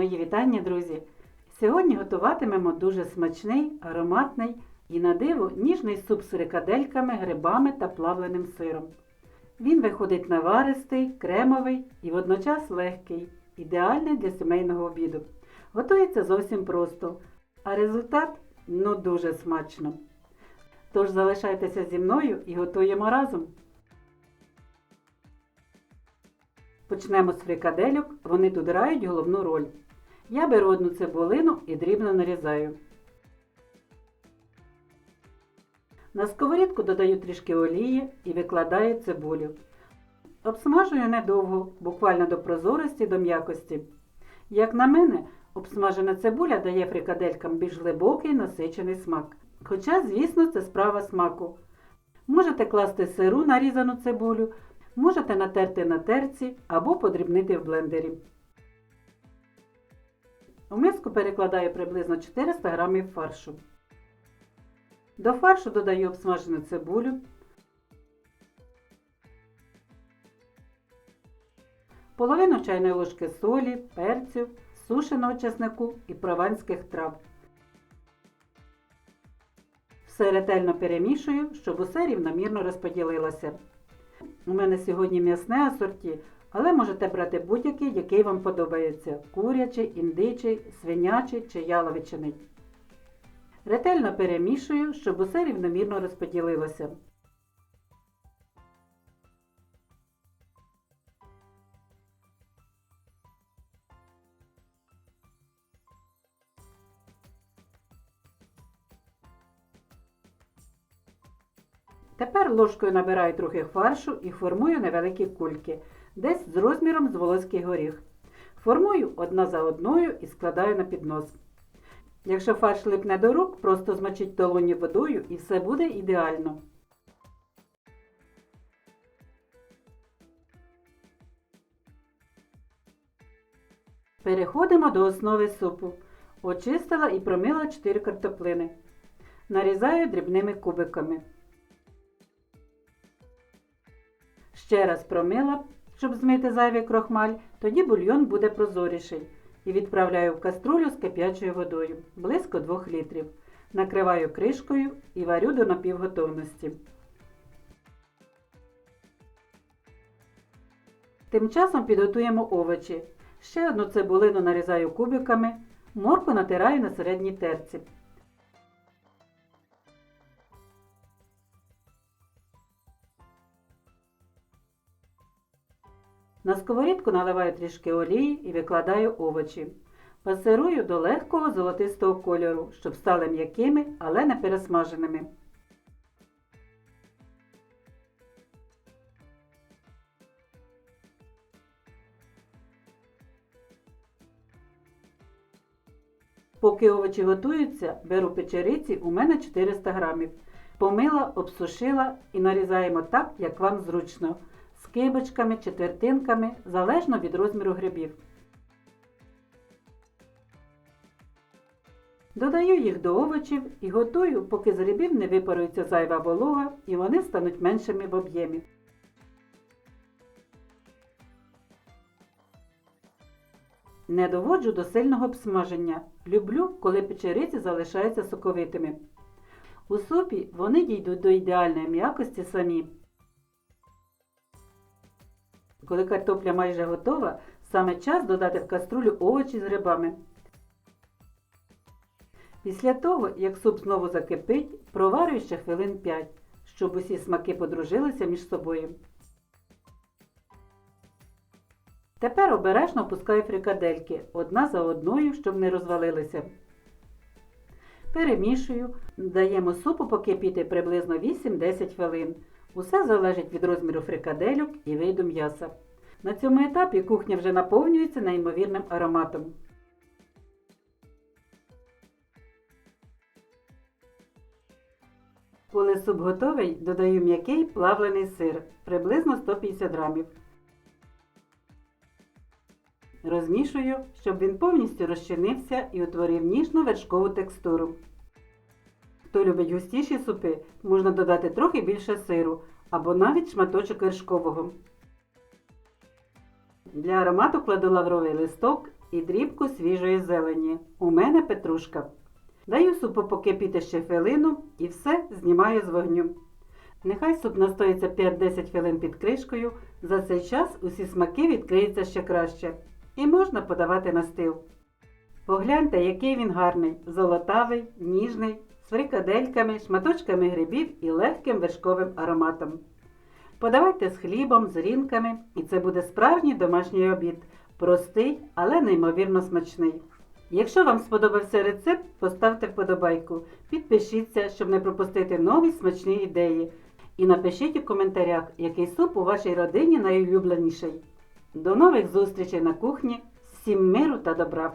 Мої вітання, друзі! Сьогодні готуватимемо дуже смачний, ароматний і на диво ніжний суп з фрикадельками, грибами та плавленим сиром. Він виходить наваристий, кремовий і водночас легкий, ідеальний для сімейного обіду. Готується зовсім просто, а результат ну дуже смачно. Тож залишайтеся зі мною і готуємо разом. Почнемо з фрикадельок, вони тут грають головну роль. Я беру одну цибулину і дрібно нарізаю. На сковорідку додаю трішки олії і викладаю цибулю. Обсмажую недовго, буквально до прозорості до м'якості. Як на мене, обсмажена цибуля дає фрикаделькам більш глибокий насичений смак. Хоча, звісно, це справа смаку. Можете класти сиру нарізану цибулю, можете натерти на терці або подрібнити в блендері. У миску перекладаю приблизно 400 г фаршу. До фаршу додаю обсмажену цибулю, половину чайної ложки солі, перцю, сушеного чеснику і прованських трав. Все ретельно перемішую, щоб усе рівномірно розподілилося. У мене сьогодні м'ясне асорті, але можете брати будь-який, який вам подобається курячий, індичий, свинячий чи яловичиний. Ретельно перемішую, щоб усе рівномірно розподілилося. Тепер ложкою набираю трохи фаршу і формую невеликі кульки, десь з розміром з волоський горіх. Формую одна за одною і складаю на піднос. Якщо фарш липне до рук, просто змочіть долоні водою і все буде ідеально. Переходимо до основи супу. Очистила і промила 4 картоплини. Нарізаю дрібними кубиками. Ще раз промила, щоб змити зайвий крохмаль, тоді бульйон буде прозоріший. І відправляю в каструлю з кип'ячою водою близько 2 літрів. Накриваю кришкою і варю до напівготовності. Тим часом підготуємо овочі. Ще одну цибулину нарізаю кубиками, морку натираю на середній терці. На сковорідку наливаю трішки олії і викладаю овочі. Пасирую до легкого золотистого кольору, щоб стали м'якими, але не пересмаженими. Поки овочі готуються, беру печериці, у мене 400 грамів. Помила, обсушила і нарізаємо так, як вам зручно з кибочками, четвертинками, залежно від розміру грибів. Додаю їх до овочів і готую, поки з грибів не випарується зайва волога і вони стануть меншими в об'ємі. Не доводжу до сильного обсмаження. Люблю, коли печериці залишаються соковитими. У супі вони дійдуть до ідеальної м'якості самі. Коли картопля майже готова, саме час додати в каструлю овочі з грибами. Після того, як суп знову закипить, проварюю ще хвилин 5, щоб усі смаки подружилися між собою. Тепер обережно опускаю фрикадельки одна за одною, щоб не розвалилися. Перемішую, даємо супу покипіти приблизно 8-10 хвилин. Усе залежить від розміру фрикадельок і виду м'яса. На цьому етапі кухня вже наповнюється неймовірним ароматом. Коли суп готовий, додаю м'який плавлений сир приблизно 150 грамів. Розмішую, щоб він повністю розчинився і утворив ніжну вершкову текстуру. Хто любить густіші супи, можна додати трохи більше сиру або навіть шматочок вершкового. Для аромату кладу лавровий листок і дрібку свіжої зелені. У мене петрушка. Даю супу покипіти ще хвилину і все знімаю з вогню. Нехай суп настоїться 5-10 хвилин під кришкою. За цей час усі смаки відкриються ще краще. І можна подавати на стіл. Погляньте, який він гарний, золотавий, ніжний, фрикадельками, шматочками грибів і легким вершковим ароматом. Подавайте з хлібом, з рінками, і це буде справжній домашній обід. Простий, але неймовірно смачний. Якщо вам сподобався рецепт, поставте вподобайку, підпишіться, щоб не пропустити нові смачні ідеї. І напишіть у коментарях, який суп у вашій родині найулюбленіший. До нових зустрічей на кухні. Всім миру та добра!